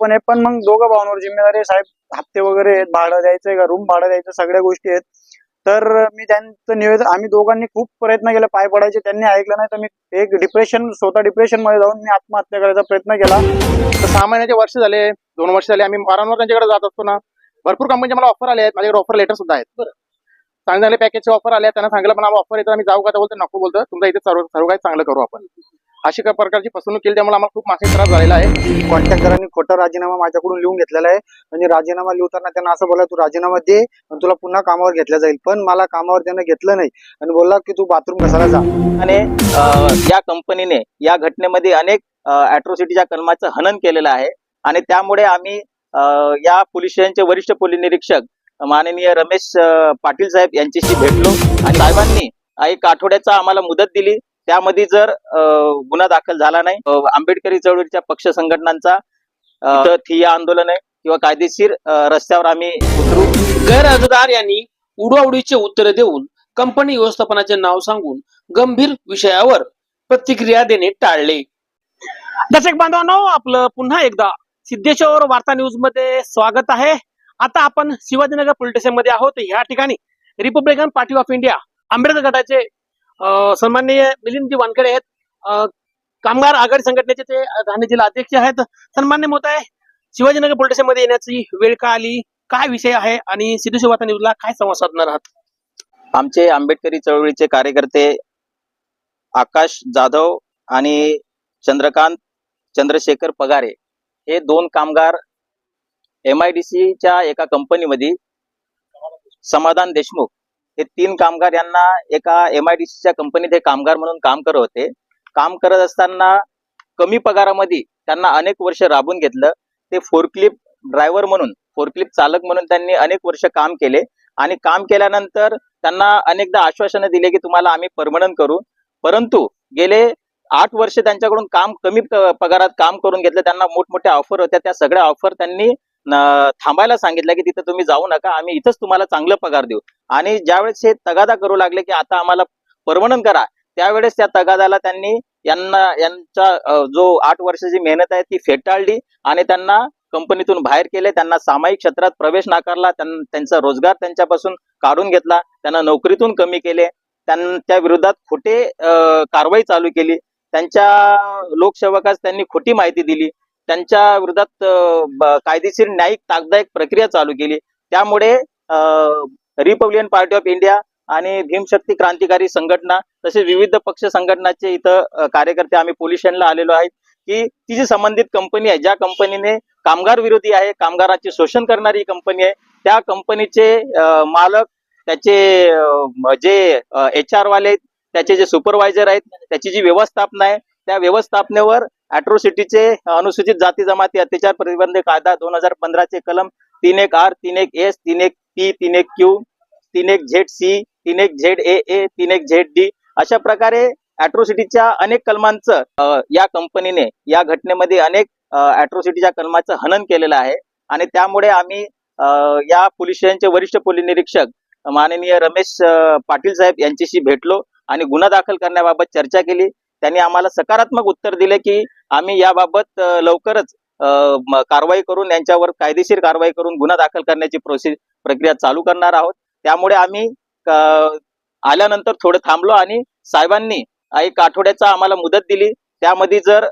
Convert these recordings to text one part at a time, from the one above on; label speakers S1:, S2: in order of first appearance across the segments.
S1: पण आहे. पण मग दोघं भावांवर जिम्मेदारी आहे. साहेब हप्ते वगैरे आहेत भाडं द्यायचंय का रूम भाडं द्यायचं सगळ्या गोष्टी आहेत. तर मी त्यांचं निवेदन आम्ही दोघांनी खूप प्रयत्न केला. पाय पडायचे त्यांनी ऐकलं नाही. तर मी एक डिप्रेशन स्वतः डिप्रेशनमध्ये जाऊन मी आत्महत्या करायचा प्रयत्न केला.
S2: तर सहा महिन्याचे वर्ष झाले दोन वर्ष झाले. आम्ही वारंवार त्यांच्याकडे जात असतो ना. भरपूर कंपनीचे मला ऑफर आले आहेत. माझ्याकडे ऑफर लेटर सुद्धा आहेत. बरं. चांगले चांगले पॅकेजचे ऑफर आले त्यांना सांगितलं पण आम्हाला ऑफर येतं आम्ही जाऊ का? बोलतो नको बोलतो. तुमचा इथे सर्व सर्व काही चांगलं करू आपण. अशी काही प्रकारची फसवणूक केली त्यामुळे आम्हाला खूप मानसिक त्रास झालेला आहे.
S1: कॉन्ट्रॅक्टरांनी खोटा राजीनामा माझ्याकडून लिहून घेतलेला आहे. म्हणजे राजीनामा लिहताना त्यांना असं बोला तू राजीनामा दे आणि तुला पुन्हा कामावर घेतलं जाईल. पण मला कामावर त्यानं घेतलं नाही. आणि बोलला की तू बाथरूम कसाला जा.
S3: आणि अ, या कंपनीने या घटनेमध्ये अनेक अॅट्रॉसिटीच्या कलमाचं हनन केलेलं आहे. आणि त्यामुळे आम्ही या पोलीस स्टेशनचे वरिष्ठ पोलीस निरीक्षक माननीय रमेश पाटील साहेब यांच्याशी भेटलो. आणि साहेबांनी एक आठवड्याचा आम्हाला मुदत दिली. त्यामध्ये जर गुन्हा दाखल झाला नाही आंबेडकरी चळवळीच्या पक्ष संघटनांचा ठिय्या आंदोलन आहे किंवा कायदेशीर रस्त्यावर आम्ही उतरू.
S4: गैरहजरदार यांनी उडवाउडीचे उत्तर देऊन कंपनी व्यवस्थापनाचे नाव सांगून गंभीर विषयावर प्रतिक्रिया देणे टाळले. दर्शक बांधवांनो आपलं पुन्हा एकदा सिद्धेश्वर वार्ता न्यूजमध्ये स्वागत आहे. आता आपण शिवाजीनगर पोलीस स्टेशनमध्ये आहोत. ह्या ठिकाणी Republican party of India Ambedkar गटाचे सन्माननीय मिलिंदजी वानखेडे आहेत. कामगार आघाडी संघटनेचे ते ठाणे जिल्हा अध्यक्ष आहेत. सन्मान्य मोत आहे शिवाजीनगर पोलीसमध्ये येण्याची वेळ का आली? काय विषय आहे? आणि सिद्धू वार्ता न्यूजला काय संवाद साधणार आहात?
S3: आमचे आंबेडकरी चळवळीचे कार्यकर्ते आकाश जाधव आणि चंद्रकांत चंद्रशेखर पगारे हे दोन कामगार एम आय डी सीच्या एका कंपनीमध्ये समाधान देशमुख हे तीन कामगार यांना एका एम आय डी सीच्या कंपनीत हे कामगार म्हणून काम करत होते. काम करत असताना कमी पगारामध्ये त्यांना अनेक वर्ष राबून घेतलं. ते फोरक्लिप ड्रायव्हर म्हणून फोरक्लिप चालक म्हणून त्यांनी अनेक वर्ष काम केले. आणि काम केल्यानंतर त्यांना अनेकदा आश्वासनं दिले की तुम्हाला आम्ही परमनंट करू. परंतु गेले आठ वर्ष त्यांच्याकडून काम कमी पगारात काम करून घेतलं. त्यांना मोठमोठ्या ऑफर होत्या. त्या सगळ्या ऑफर त्यांनी थांबायला सांगितलं की तिथे तुम्ही जाऊ नका आम्ही इथंच तुम्हाला चांगलं पगार देऊ. आणि ज्यावेळेस हे तगादा करू लागले की आता आम्हाला परमनंट करा त्यावेळेस त्या तगादाला त्यांनी यांना यांचा जो आठ वर्षाची मेहनत आहे ती फेटाळली आणि त्यांना कंपनीतून बाहेर केले त्यांना सामायिक क्षेत्रात प्रवेश नाकारला त्यांचा रोजगार त्यांच्यापासून काढून घेतला त्यांना नोकरीतून कमी केले त्यांच्या विरोधात खोटे कारवाई चालू केली त्यांच्या लोकसेवकास त्यांनी खोटी माहिती दिली त्यांच्या विरोधात कायदेशीर न्यायिक ताकदायक प्रक्रिया चालू केली. त्यामुळे रिपब्लिकन पार्टी ऑफ इंडिया आणि भीमशक्ती क्रांतिकारी संघटना तसेच विविध पक्ष संघटनाचे इथं कार्यकर्ते आम्ही पोलिशनला आलेलो आहेत की ती जी संबंधित कंपनी आहे ज्या कंपनीने कामगार विरोधी आहे कामगारांचे शोषण करणारी कंपनी आहे त्या कंपनीचे मालक त्याचे जे एच आर वाले आहेत त्याचे जे सुपरवायझर आहेत त्याची जी व्यवस्थापना आहे त्या व्यवस्थापनेवर अॅट्रोसिटीचे अनुसूचित जाती जमाती अत्याचार प्रतिबंध कायदा दोन हजार पंधराचे कलम तीन एक आर तीन एक एस तीन एक पी तीन एक क्यू तीन एक झेड सी तीन एक झेड ए ए तीन एक झेड डी अशा प्रकारे अॅट्रोसिटीच्या अनेक कलमांचं या कंपनीने या घटनेमध्ये अनेक अॅट्रोसिटीच्या कलमाचं हनन केलेलं आहे. आणि त्यामुळे आम्ही या पोलीस स्टेशनचे वरिष्ठ पोलीस निरीक्षक माननीय रमेश पाटील साहेब यांच्याशी भेटलो आणि गुन्हा दाखल करण्याबाबत चर्चा केली. त्यांनी आम्हाला सकारात्मक उत्तर दिले की आम्ही याबाबत लवकरच कारवाई करून यांच्यावर कायदेशीर कारवाई करून गुन्हा दाखल करण्याची प्रोसेस प्रक्रिया चालू करणार आहोत. त्यामुळे आम्ही आल्यानंतर थोडं थांबलो आणि साहेबांनी एक आठवड्याचा आम्हाला मुदत दिली. त्यामध्ये जर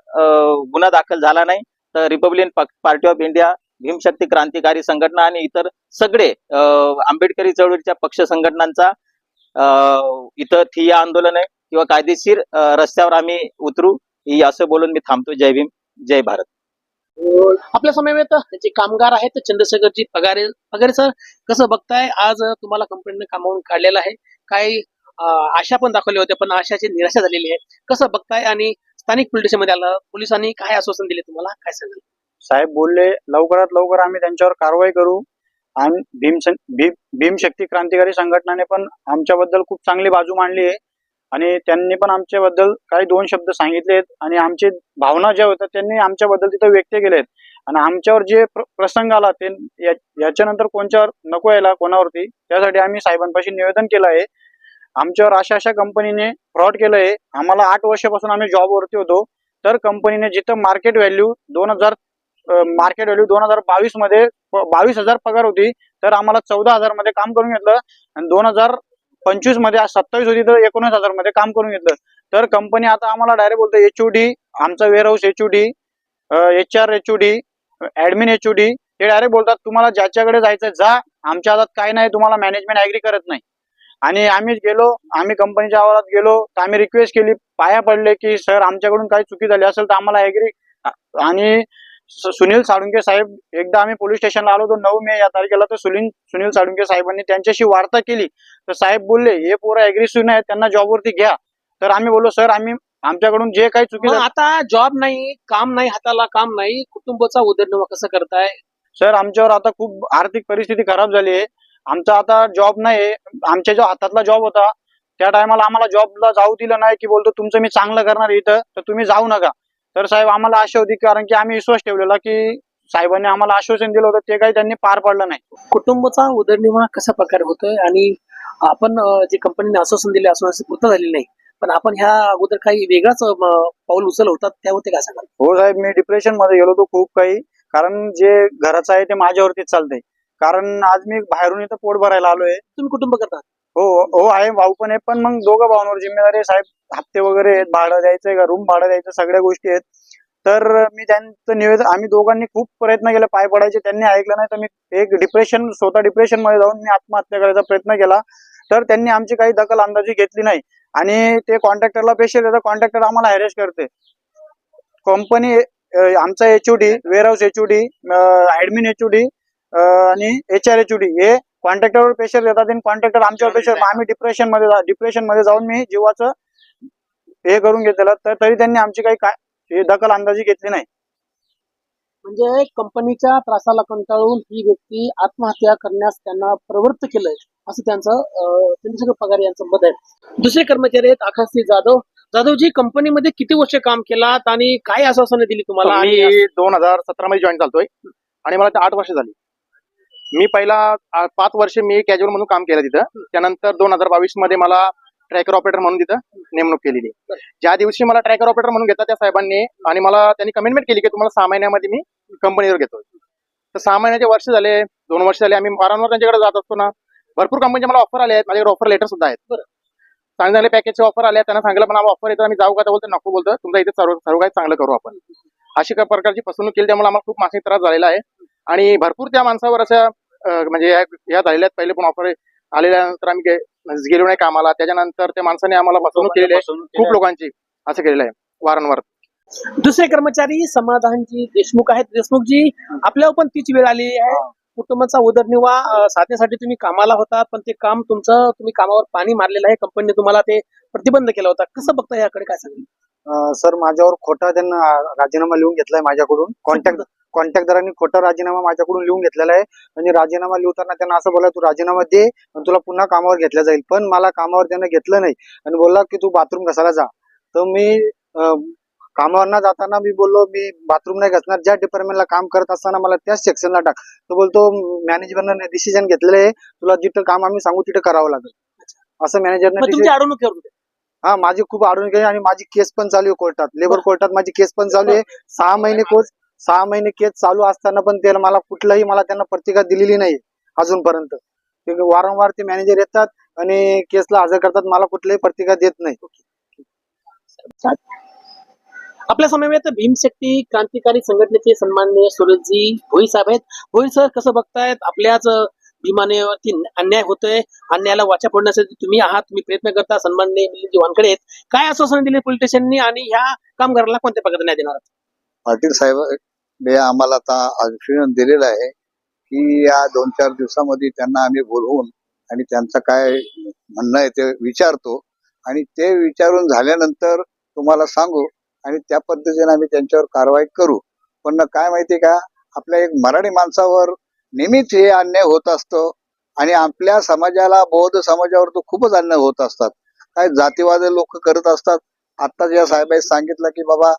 S3: गुन्हा दाखल झाला नाही तर Republican party of India Bhimshakti Krantikari Sanghatana आणि इतर सगळे आंबेडकरी चळवळीच्या पक्ष संघटनांचा इथं ठिय्या आंदोलन आहे. किंवा कायदेशीर रस्त्यावर आम्ही उतरू ही असं बोलून मी थांबतो. जय भीम जय भारत.
S4: आपल्या समवेत जे कामगार आहेत चंद्रशेखरजी पगारे पगारे सर कसं बघताय? आज तुम्हाला कंपनीने कामावून काढलेलं आहे. काही आशा पण दाखवल्या होत्या पण आशाची निराशा झालेली आहे. कसं बघताय आणि स्थानिक पोलीसमध्ये आलं पोलिसांनी काय आश्वासन दिले तुम्हाला? काय सांगाल?
S1: साहेब बोलले लवकरात लवकर आम्ही त्यांच्यावर कारवाई करू आणि भीम भीम भीमशक्ती क्रांतिकारी संघटनाने पण आमच्याबद्दल खूप चांगली बाजू मांडली आहे. आणि त्यांनी पण आमच्याबद्दल काही दोन शब्द सांगितलेत आणि आमची भावना ज्या होत्या त्यांनी आमच्याबद्दल तिथं व्यक्त केलेत आणि आमच्यावर जे प्र- प्रसंग आला ते या- याच्यानंतर कोणच्यावर नको यायला कोणावरती त्यासाठी आम्ही साहेबांपाशी निवेदन केलं आहे. आमच्यावर अशा अशा कंपनीने फ्रॉड केलंय आम्हाला आठ वर्षापासून आम्ही जॉबवरती होतो. तर कंपनीने जिथं मार्केट व्हॅल्यू दोन हजार मार्केट व्हॅल्यू दोन हजार बावीसमध्ये बावीस हजार पगार होती तर आम्हाला चौदा हजारमध्ये काम करून घेतलं. आणि दोन हजार पंचवीसमध्ये आज सत्तावीस होती तर एकोणीस हजारमध्ये काम करून घेतलं. तर कंपनी आता आम्हाला डायरेक्ट बोलतो एचओडी आमचं आमचा warehouse H D H R HOD D admin H D direct बोलतात तुम्हाला ज्याच्याकडे जायचं जा आमच्या हातात काय नाही तुम्हाला मॅनेजमेंट ऍग्री करत नाही. आणि आम्ही गेलो आम्ही कंपनीच्या आवारात गेलो तर आम्ही रिक्वेस्ट केली पाया पडले की सर आमच्याकडून काही चुकी झाली असेल तर आम्हाला ऍग्री आणि सुनील साळुंके साहेब एकदा आम्ही पोलीस स्टेशनला आलो होतो नऊ मे या तारखेला तर सुनील सुनील साळुंके साहेबांनी त्यांच्याशी वार्ता केली. तर साहेब बोलले हे पोरं ऍग्रेसिव्ह आहेत त्यांना जॉबवरती घ्या. तर आम्ही बोललो सर आम्ही आमच्याकडून जे काही चुकी
S4: आता जॉब नाही काम नाही हाताला काम नाही कुटुंबाचा उदरनिर्वाह कसं करताय?
S1: सर आमच्यावर आता खूप आर्थिक परिस्थिती खराब झाली आहे. आमचा आता जॉब नाही आमच्या जो हातातला जॉब होता त्या टायमाला आम्हाला जॉबला जाऊ दिलं नाही की बोलतो तुमचं मी चांगलं करणार आहे इथं तर तुम्ही जाऊ नका. तर साहेब आम्हाला आशा होती कारण की आम्ही विश्वास ठेवलेला की साहेबांनी आम्हाला आश्वासन दिलं होतं ते काही त्यांनी पार पडलं नाही.
S4: कुटुंबाचा उदरनिर्वाह कशा प्रकारे होतोय? आणि आपण जे कंपनीने आश्वासन दिले आश्वासन पूर्ण झालेली नाही. पण आपण ह्या अगोदर काही वेगळाच पाऊल उचल होतात त्यावरती काय सांगाल?
S1: हो साहेब मी डिप्रेशनमध्ये गेलो होतो खूप काही. कारण जे घराचं आहे ते माझ्यावरतीच चालतंय. कारण आज मी बाहेरून इथं पोट भरायला आलोय.
S4: तुम्ही कुटुंब करता?
S1: हो हो आहे भाऊ पण आहे. पण मग दोघं भावांवर जिम्मेदारी आहे साहेब. हप्ते वगैरे आहेत भाडं द्यायचंय का रूम भाडं द्यायचं सगळ्या गोष्टी आहेत. तर मी त्यांचं निवेदन आम्ही दोघांनी खूप प्रयत्न केला पाय पडायचे त्यांनी ऐकलं नाही तर मी एक डिप्रेशन स्वतः डिप्रेशनमध्ये जाऊन मी आत्महत्या करायचा प्रयत्न केला. तर त्यांनी आमची काही दखल अंदाजी घेतली नाही. आणि ते कॉन्ट्रॅक्टरला पेशल देतात कॉन्ट्रॅक्टर आम्हाला हॅरेस करते. कंपनी आमचा H D HOD H D admin H D आणि एच आर एच डी हे कॉन्ट्रॅक्टरवर प्रेशर देतात आणि कॉन्ट्रॅक्टर आमच्यावर प्रेशर आम्ही डिप्रेशनमध्ये डिप्रेशनमध्ये जाऊन मी जीवाचं हे करून घेतलेलं तर तरी त्यांनी आमची काही काय हे दखल अंदाजी घेतली नाही.
S4: म्हणजे कंपनीच्या त्रासाला कंटाळून ही व्यक्ती आत्महत्या करण्यास त्यांना प्रवृत्त केलंय असं त्यांचं चंद्रशेखर पगार यांचं मत आहे. दुसरे कर्मचारी आहेत आकाशसिंह जाधव. जाधवजी कंपनीमध्ये किती वर्ष काम केलात आणि काय आश्वासनं दिली तुम्हाला?
S2: मी दोन हजार सतरा मध्ये जॉईन झालतोय. आणि मला ते आठ वर्ष झाली. मी पहिला पाच वर्ष मी कॅज्युअल म्हणून काम केलं तिथं. त्यानंतर दोन हजार बावीसमध्ये मला ट्रॅकर ऑपरेटर म्हणून तिथं नेमणूक केलेली ज्या दिवशी मला ट्रॅकर ऑपरेटर म्हणून घेतला त्या साहेबांनी आणि मला त्यांनी कमिटमेंट केली की तुम्हाला सहा महिन्यामध्ये मी कंपनीवर घेतो तर सहा महिन्याचे वर्ष झाले दोन वर्ष झाले आम्ही वारंवार त्यांच्याकडे जात असतो ना. भरपूर कंपनीचे मला ऑफर आले आहेत. माझ्याकडे ऑफर लेटर सुद्धा आहेत. चांगले चांगले पॅकेजचे ऑफर आले त्यांना सांगितलं पण आम्हाला ऑफर येतो आम्ही जाऊ का? बोलतो नको बोलतो. तुमचा इथे सर्व सर्व काही चांगलं करू आपण. अशी काही प्रकारची फसवणूक केली त्यामुळे आम्हाला खूप मानसिक त्रास झालेला आहे. आणि भरपूर त्या माणसावर अशा म्हणजे या झालेल्या आहेत. पहिले पण ऑफर आलेल्यानंतर आम्ही गे- गेलो नाही कामाला. त्याच्यानंतर त्या माणसाने आम्हाला फसवणूक केलेली आहे. खूप लोकांची असं केलेलं आहे वारंवार.
S4: दुसरे कर्मचारी समाधानजी देशमुख आहेत. देशमुखजी आपल्यावर पण तीच वेळ आली आहे. कुटुंबाचा उदरनिर्वाह साधण्यासाठी तुम्ही कामाला होता पण ते काम तुमचं तुम्ही कामावर पाणी मारलेलं आहे. कंपनीने तुम्हाला ते प्रतिबंध केला होता. कसं बघता याकडे काय सांगेल?
S1: अं, सर माझ्यावर खोटा त्यांना राजीनामा लिहून घेतलाय माझ्याकडून. कॉन्टॅक्ट कॉन्टॅक्टदारांनी खोटा राजीनामा माझ्याकडून लिहून घेतलेला आहे. आणि राजीनामा लिहताना त्यांना असं बोला तू राजीनामा दे आणि तुला पुन्हा कामावर घेतलं जाईल. पण मला कामावर त्यानं घेतलं नाही. आणि बोलला की तू बाथरूम घासायला जा. तर मी कामावर न जाताना मी बोललो मी बाथरूम नाही घासणार. ज्या डिपार्टमेंटला काम करत असताना मला त्याच सेक्शनला टाक. तो बोलतो मॅनेजमेंटने डिसिजन घेतलेलं आहे. तुला जिथं काम आम्ही सांगू तिथं करावं लागेल. असं मॅनेजरने हा माझी खूप अडून गेली आणि माझी केस पण चालू आहे कोर्टात. लेबर कोर्टात माझी केस पण चालू आहे. सहा महिने कोर्स सहा महिने केस चालू असताना पण ते मला कुठलाही मला त्यांना प्रतिका दिलेली नाही अजूनपर्यंत. ते वारंवार ते मॅनेजर येतात आणि केसला हजर करतात. मला कुठलाही प्रतिका देत नाही.
S4: आपल्या समवेत भीमशक्ती क्रांतिकारी संघटनेचे सन्माननीय सुरेशजी भोई साहेब आहेत. भोई सर कसं बघतायत? आपल्याच भीमानेवरती अन्याय होतोय. अन्यायाला वाचा फोडण्यासाठी तुम्ही आहात. तुम्ही प्रयत्न करता. सन्माननीय मिलिंदजी वानकडे आहेत. काय आश्वासन दिले पोलीस स्टेशननी? आणि ह्या कामगाराला कोणत्या प्रकारे न्याय देणार?
S5: पाटील साहेब ने आम्हाला आता आश्वासन दिलेलं आहे की या दोन चार दिवसामध्ये त्यांना आम्ही बोलवून आणि त्यांचं काय म्हणणं आहे ते विचारतो. आणि ते विचारून झाल्यानंतर तुम्हाला सांगू आणि त्या पद्धतीने आम्ही त्यांच्यावर कारवाई करू. पण काय माहितीये का आपल्या एक मराठी माणसावर नेहमीच हे अन्याय होत असतो आणि आपल्या समाजाला बौद्ध समाजावर तो खूपच अन्याय होत असतात. काय जातीवाद लोक करत असतात. आता ज्या साहेबांनी सांगितलं की बाबा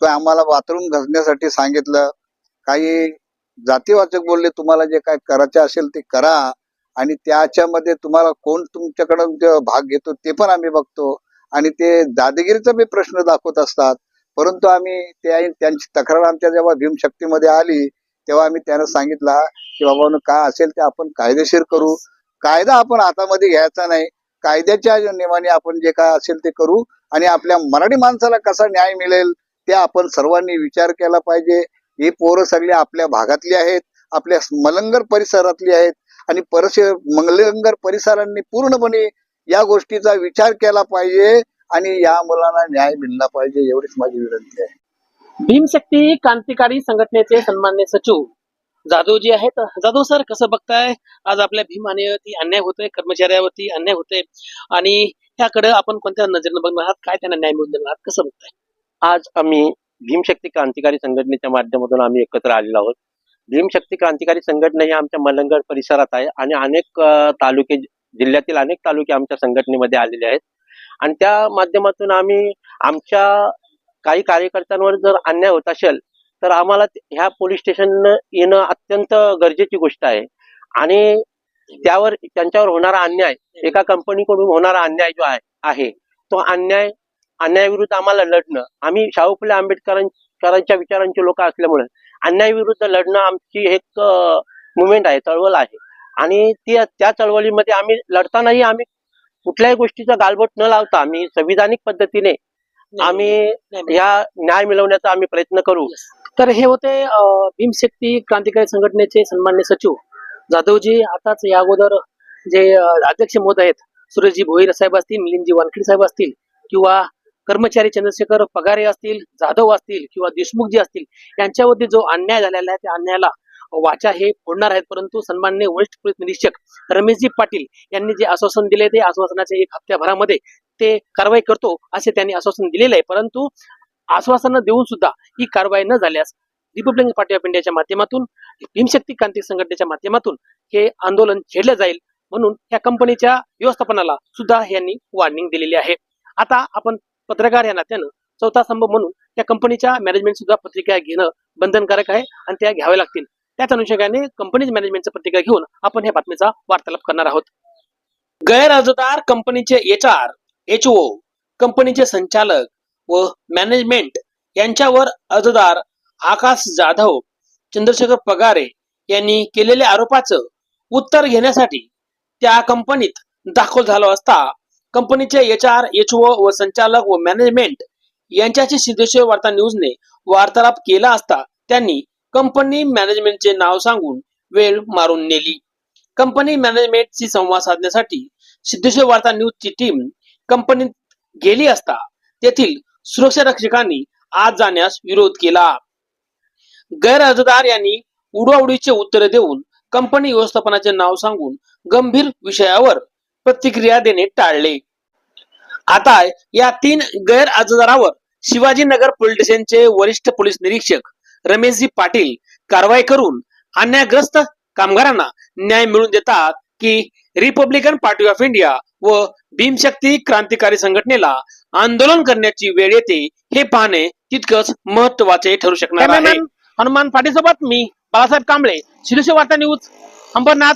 S5: तो आम्हाला बाथरूम घसण्यासाठी सांगितलं. काही जातीवाचक बोलले तुम्हाला जे काय करायचे असेल ते करा आणि त्याच्यामध्ये तुम्हाला कोण तुमच्याकडून भाग घेतो ते पण आम्ही बघतो. आणि ते दादागिरीचा बी प्रश्न दाखवत असतात. परंतु आम्ही त्या त्यांची तक्रार आमच्या जेव्हा भीमशक्तीमध्ये आली तेव्हा आम्ही त्यांना सांगितला की बाबा काय असेल ते आपण कायदेशीर करू. कायदा आपण हातामध्ये घ्यायचा नाही. कायद्याच्या नियमाने आपण जे काय असेल ते करू आणि आपल्या मराठी माणसाला कसा न्याय मिळेल ते आपण सर्वांनी विचार केला पाहिजे. ही पोरं सगळी आपल्या भागातली आहेत आपल्या मलंगर परिसरातली आहेत आणि परस मंगलंगर परिसरांनी पूर्णपणे या गोष्टीचा विचार केला पाहिजे आणि या मुलांना न्याय मिळला पाहिजे एवढीच माझी विनंती आहे.
S4: भीमशक्ती क्रांतिकारी संघटनेचे सन्मान्य सचिव जाधव जी आहेत. जाधव सर कसं बघताय? आज आपल्या भीमानेवरती अन्याय होतोय कर्मचाऱ्यावरती अन्याय होतोय. आणि त्याकडे आपण कोणत्या नजरेनं बघणार आहात? काय त्यांना न्याय मिळून देणार आहात? कसं बघताय?
S6: आज आम्ही भीमशक्ती क्रांतिकारी संघटनेच्या माध्यमातून आम्ही एकत्र आलेलो आहोत. भीमशक्ती क्रांतिकारी संघटना ही आमच्या मलंगड परिसरात आहे आणि अनेक तालुके जिल्ह्यातील अनेक तालुके आमच्या संघटनेमध्ये आलेले आहेत. आणि त्या माध्यमातून आम्ही आमच्या काही कार्यकर्त्यांवर जर अन्याय होत असेल तर आम्हाला ह्या पोलीस स्टेशन येणं अत्यंत गरजेची गोष्ट आहे. आणि त्यावर त्यांच्यावर होणारा अन्याय एका कंपनीकडून होणारा अन्याय जो आहे तो अन्याय अन्यायाविरुद्ध आम्हाला लढणं. आम्ही शाहू फुले आंबेडकरांच्या विचारांचे लोक असल्यामुळे. अन्यायाविरुद्ध लढणं आमची एक मुवमेंट आहे चळवळ आहे. आणि ती त्या चळवळीमध्ये आम्ही लढतानाही आम्ही कुठल्याही गोष्टीचा गालबोट न लावता आम्ही संविधानिक पद्धतीने आम्ही या न्याय मिळवण्याचा आम्ही प्रयत्न करू.
S4: तर हे होते भीमशक्ती क्रांतिकारी संघटनेचे सन्मान्य सचिव जाधवजी. आताच या अगोदर जे अध्यक्ष महोदय आहेत सुरेशजी भोईर साहेब असतील मिलिंदजी वानखेडे साहेब असतील किंवा कर्मचारी चंद्रशेखर पगारे असतील जाधव असतील किंवा देशमुख जी असतील यांच्यावरती जो अन्याय झालेला आहे त्या अन्यायाला वाचा हे फोडणार आहेत. परंतु सन्मान्य वरिष्ठ पोलीस निरीक्षक रमेशजी पाटील यांनी जे आश्वासन दिले ते आश्वासनाच्या एक हप्त्याभरामध्ये ते कारवाई करतो असे त्यांनी आश्वासन दिलेलं आहे. परंतु आश्वासन देऊन सुद्धा ही कारवाई न झाल्यास रिपब्लिकन पार्टी ऑफ इंडियाच्या माध्यमातून भीमशक्ती क्रांती संघटनेच्या माध्यमातून हे आंदोलन छेडलं जाईल म्हणून या कंपनीच्या व्यवस्थापनाला सुद्धा यांनी वॉर्निंग दिलेली आहे. आता आपण पत्रकार या नात्यानं चौथा स्तंभ म्हणून त्या कंपनीच्या मॅनेजमेंट सुद्धा पत्रिका घेणं बंधनकारक आहे आणि त्या घ्याव्या लागतील. त्याच अनुषंगाने कंपनीज मॅनेजमेंटच्या पत्रिका घेऊन आपण या बातमीचा वार्तालाप करणार आहोत. गैरअर्जदार कंपनीचे एच आर एच ओ कंपनीचे संचालक व मॅनेजमेंट यांच्यावर अर्जदार आकाश जाधव चंद्रशेखर पगारे यांनी केलेल्या आरोपाचं उत्तर घेण्यासाठी त्या कंपनीत दाखल झालो असता कंपनीचे एच आर एच ओ व संचालक व मॅनेजमेंट यांच्याशी सिद्धेश्वर वार्ता न्यूजने वार्तालाप केला असता त्यांनी कंपनी मॅनेजमेंटचे नाव सांगून वेळ मारून नेली. कंपनी मॅनेजमेंटशी संवाद साधण्यासाठी सिद्धेश्वर वार्ता न्यूजची टीम कंपनीत गेली असता तेथील सुरक्षा रक्षकांनी आत जाण्यास विरोध केला. गैरअर्जदार यांनी उडवाउडीचे उत्तरे देऊन कंपनी व्यवस्थापनाचे नाव सांगून गंभीर विषयावर प्रतिक्रिया देणे टाळले. आता या तीन गैरअर्जदारावर शिवाजीनगर पोलीस स्टेशनचे वरिष्ठ पोलीस निरीक्षक रमेशजी पाटील कारवाई करून अन्यायग्रस्त कामगारांना न्याय मिळवून देतात की रिपब्लिकन पार्टी ऑफ इंडिया व भीमशक्ती क्रांतिकारी संघटनेला आंदोलन करण्याची वेळ येते हे पाहणे तितकंच महत्त्वाचे ठरू शकणार आहे. हनुमान पाटील सोबत मी बाळासाहेब कांबळे शिरुशी वार्ता न्यूज अंबरनाथ.